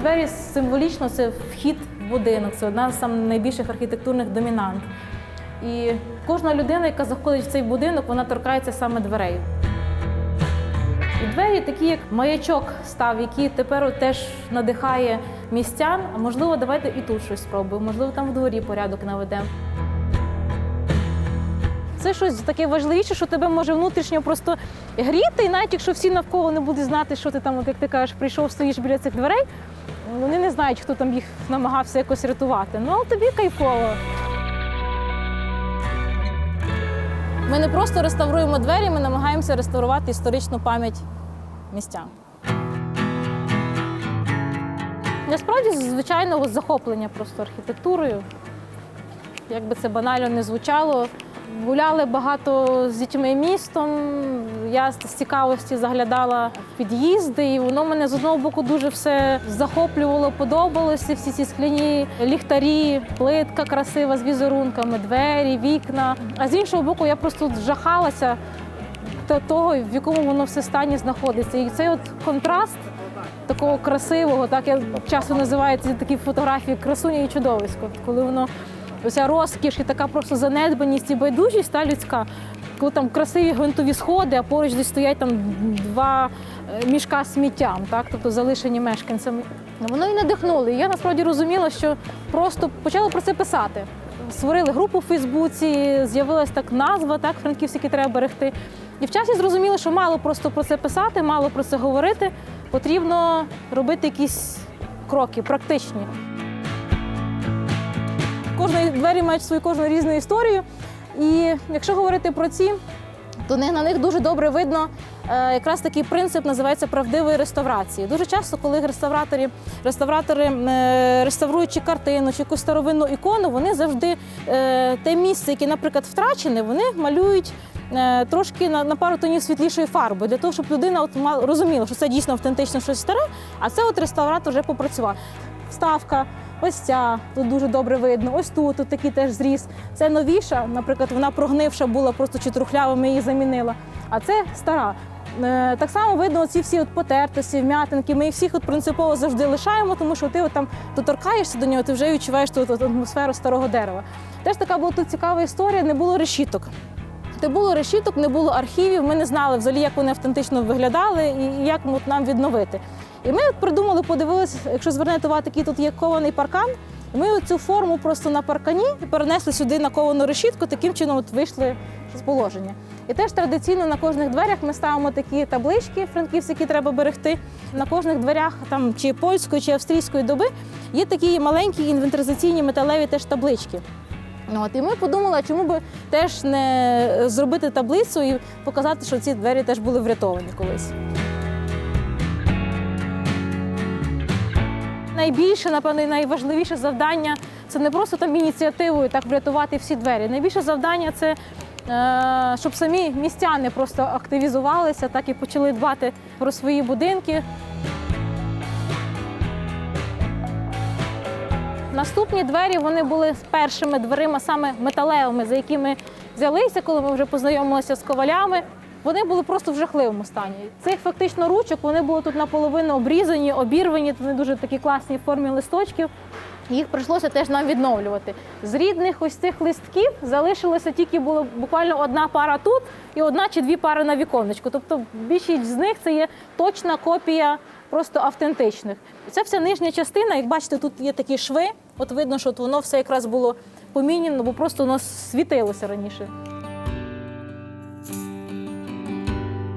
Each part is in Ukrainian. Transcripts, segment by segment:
двері символічно це вхід в будинок, це одна з найбільших архітектурних домінант. І кожна людина, яка заходить в цей будинок, вона торкається саме дверей. І двері такі, як маячок став, який тепер теж надихає містян. Можливо, давайте і тут щось спробуємо, можливо, там в дворі порядок наведемо. Це щось таке важливіше, що тебе може внутрішньо просто гріти, і навіть якщо всі навколо не будуть знати, що ти там, як ти кажеш, прийшов, стоїш біля цих дверей, вони не знають, хто там їх намагався якось рятувати. Ну, але тобі кайфово. Ми не просто реставруємо двері, ми намагаємося реставрувати історичну пам'ять містян. Насправді, звичайного захоплення просто архітектурою. Як би це банально не звучало. Гуляли багато з дітьми містом. Я з цікавості заглядала в під'їзди, і воно мене з одного боку дуже все захоплювало, подобалося. Всі ці скляні ліхтарі, плитка красива з візерунками, двері, вікна. А з іншого боку, я просто жахалася та- того, в якому воно все стані знаходиться. І цей от контраст такого красивого, так я часто називаю ці такі фотографії красуня і чудовисько, коли воно оця розкіш і така просто занедбаність і байдужість та людська. Коли там красиві гвинтові сходи, а поруч десь стоять там два е, мішка сміттям, так, тобто залишені мешканцями. Воно і надихнуло. І я насправді розуміла, що просто почала про це писати. Створили групу в Фейсбуці, з'явилась так назва, так, Франківськ, який треба берегти. І в часі зрозуміли, що мало просто про це писати, мало про це говорити. Потрібно робити якісь кроки, практичні. Кожної двері мають свою кожну різну історію. І якщо говорити про ці, то на них дуже добре видно е, якраз такий принцип називається правдивої реставрації. Дуже часто, коли реставратори, реставратори е, реставруючи картину чи якусь старовинну ікону, вони завжди е, те місце, яке, наприклад, втрачене, вони малюють. Трошки на, на пару тонів світлішої фарби для того, щоб людина от розуміла, що це дійсно автентично щось старе, а це от реставратор вже попрацював. Вставка, ось ця тут дуже добре видно. Ось тут, тут такий теж зріс. Це новіша, наприклад, вона прогнивша була, просто чи трухлява, ми її замінила. А це стара. Е, Так само видно ці всі от потертості, вм'ятинки. Ми їх всіх от принципово завжди лишаємо, тому що ти от там доторкаєшся до нього, ти вже відчуваєш тут атмосферу старого дерева. Теж така була тут цікава історія, не було решіток. Не було решіток, не було архівів. Ми не знали взагалі, як вони автентично виглядали і як нам відновити. І ми придумали, подивилися, якщо звернете увагу, такий тут є кований паркан. Ми цю форму просто на паркані перенесли сюди на ковану решітку, таким чином от вийшли з положення. І теж традиційно на кожних дверях ми ставимо такі таблички франківські, які треба берегти. На кожних дверях там чи польської, чи австрійської доби є такі маленькі інвентаризаційні металеві теж таблички. Ну, От, і ми подумали, чому би теж не зробити таблицю і показати, що ці двері теж були врятовані колись. Найбільше, напевно, найважливіше завдання це не просто там ініціативою так врятувати всі двері. Найбільше завдання це е, щоб самі містяни просто активізувалися, так і почали дбати про свої будинки. Наступні двері вони були з першими дверима саме металевими, за які ми взялися, коли ми вже познайомилися з ковалями. Вони були просто в жахливому стані. Цих фактично ручок вони були тут наполовину обрізані, обірвані. Вони дуже такі класні в формі листочків. Їх прийшлося теж нам відновлювати. З рідних ось цих листків залишилося тільки було буквально одна пара тут і одна чи дві пари на віконечку. Тобто більшість з них це є точна копія просто автентичних. Це вся нижня частина. Як бачите, тут є такі шви. От видно, що воно все якраз було поміняно, бо просто воно світилося раніше.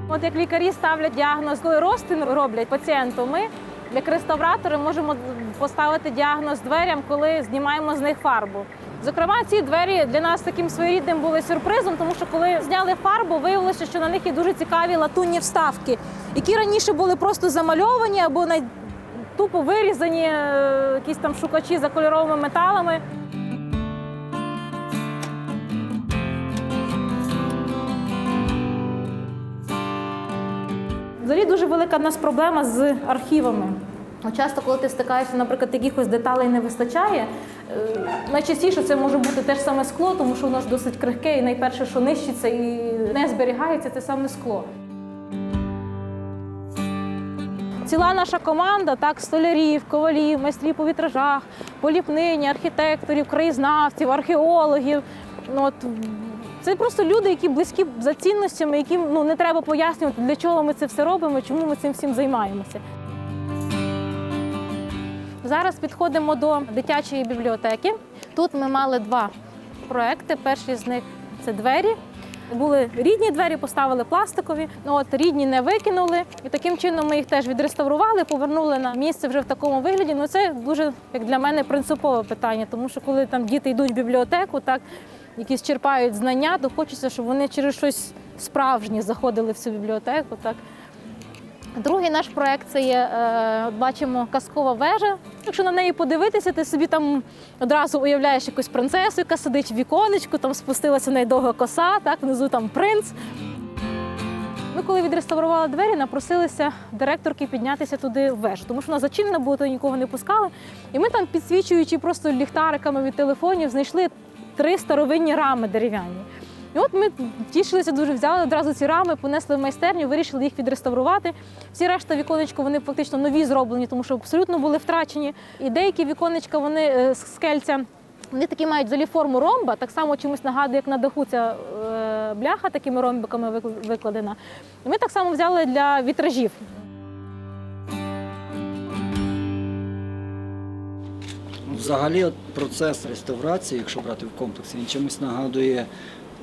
От як лікарі ставлять діагноз, коли розтин роблять пацієнту, ми як реставратори можемо поставити діагноз дверям, коли знімаємо з них фарбу. Зокрема, ці двері для нас таким своєрідним були сюрпризом, тому що коли зняли фарбу, виявилося, що на них є дуже цікаві латунні вставки, які раніше були просто замальовані або най- тупо вирізані е, якісь там шукачі за кольоровими металами. Взагалі дуже велика в нас проблема з архівами. От Часто, коли ти стикаєшся, наприклад, якихось деталей не вистачає, е, найчастіше це може бути те ж саме скло, тому що воно ж досить крихке, і найперше, що нищиться і не зберігається, це саме скло. ціла наша команда, так, столярів, ковалів, майстрів по вітражах, поліпнині, архітекторів, краєзнавців, археологів. Ну, от, це просто люди, які близькі за цінностями, яким ну, не треба пояснювати, для чого ми це все робимо, чому ми цим всім займаємося. Зараз підходимо до дитячої бібліотеки. Тут ми мали два проекти. Перший з них це двері. Були рідні двері, поставили пластикові. Ну, От рідні не викинули, і таким чином ми їх теж відреставрували, повернули на місце вже в такому вигляді. Ну це дуже як для мене принципове питання, тому що коли там діти йдуть в бібліотеку, так якісь черпають знання, то хочеться, щоб вони через щось справжнє заходили в цю бібліотеку. Так Другий наш проект це є, е, бачимо, казкова вежа. Якщо на неї подивитися, ти собі там одразу уявляєш якусь принцесу, яка сидить в віконечку, там спустилася в неї довга коса, так, внизу там принц. Ми коли відреставрували двері, напросилися директорки піднятися туди в вежу, тому що вона зачинена була, то нікого не пускали. І ми там, підсвічуючи просто ліхтариками від телефонів, знайшли три старовинні рами дерев'яні. І от ми тішилися дуже, взяли одразу ці рами, понесли в майстерню, вирішили їх відреставрувати. Всі решта віконечка вони фактично нові зроблені, тому що абсолютно були втрачені. І деякі віконечка вони е, з скельця. Вони такі мають взагалі форму ромба, так само чомусь нагадує, як на даху ця е, бляха такими ромбиками викладена. І ми так само взяли для вітражів. Взагалі, от процес реставрації, якщо брати в комплексі, він чимось нагадує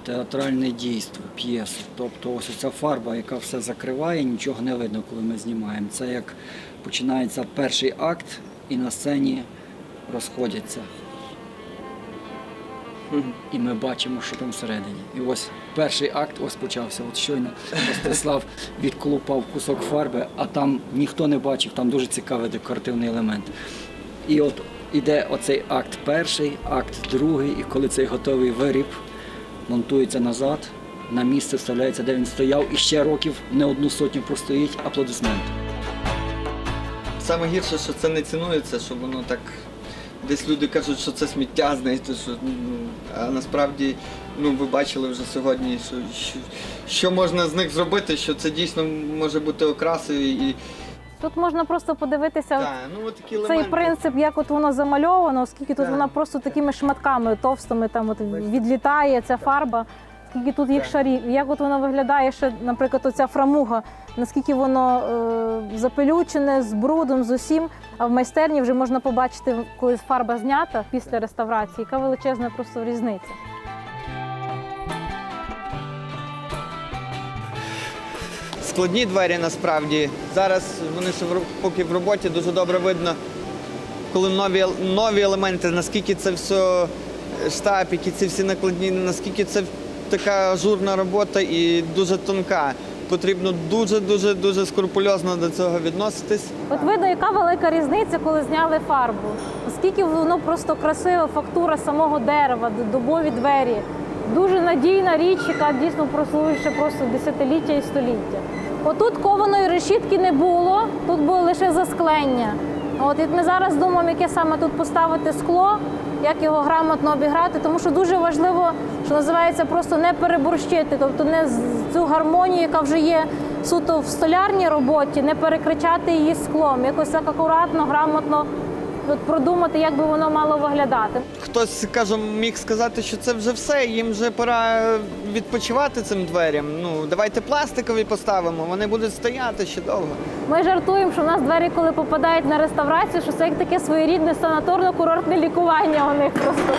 театральне дійство, п'єсу. Тобто ось ця фарба, яка все закриває, нічого не видно, коли ми знімаємо. Це як починається перший акт, і на сцені розходяться. І ми бачимо, що там всередині. І ось перший акт ось почався. От щойно Ростислав відколупав кусок фарби, а там ніхто не бачив, там дуже цікавий декоративний елемент. І от іде оцей акт перший, акт другий, і коли цей готовий виріб монтується назад, на місце вставляється, де він стояв, і ще років не одну сотню простоїть аплодисменти. Саме гірше, що це не цінується, що воно так. Десь люди кажуть, що це сміття, знаєте, що ну, а насправді ну, ви бачили вже сьогодні, що, що, що можна з них зробити, що це дійсно може бути окрасою і Тут можна просто подивитися та, ну, от такі цей елементи. принцип, як от воно замальовано, оскільки тут Так. вона просто такими шматками товстими там от відлітає ця фарба. Скільки тут їх Так. шарів, як от воно виглядає ще, наприклад, оця фрамуга, наскільки воно е, запелючене з брудом, з усім. А в майстерні вже можна побачити, коли фарба знята після реставрації, яка величезна просто різниця. Складні двері насправді. Зараз вони ще поки в роботі дуже добре видно, коли нові, нові елементи, наскільки це все штапики, ці всі накладні, наскільки це така ажурна робота і дуже тонка. Потрібно дуже-дуже дуже скрупульозно до цього відноситись. От видно, яка велика різниця, коли зняли фарбу. Наскільки воно просто красива фактура самого дерева, дубові двері. Дуже надійна річ, яка дійсно прослужить ще просто десятиліття і століття. Отут кованої решітки не було, тут було лише засклення. От і ми зараз думаємо, яке саме тут поставити скло, як його грамотно обіграти, тому що дуже важливо, що називається, просто не переборщити, тобто не цю гармонію, яка вже є суто в столярній роботі, не перекричати її склом, якось так акуратно, грамотно от продумати, як би воно мало виглядати. Хтось каже, міг сказати, що це вже все, їм вже пора відпочивати цим дверям. Ну давайте пластикові поставимо, вони будуть стояти ще довго. Ми жартуємо, що в нас двері, коли попадають на реставрацію, що це як таке своєрідне санаторно-курортне лікування у них просто.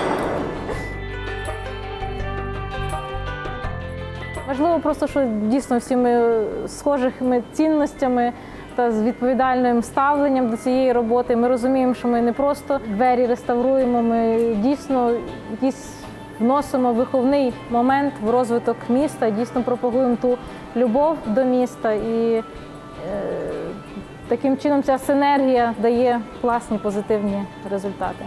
Важливо просто, що дійсно всіми схожими цінностями та з відповідальним ставленням до цієї роботи. Ми розуміємо, що ми не просто двері реставруємо, ми дійсно якісь вносимо виховний момент в розвиток міста, дійсно пропагуємо ту любов до міста і е, таким чином ця синергія дає класні позитивні результати.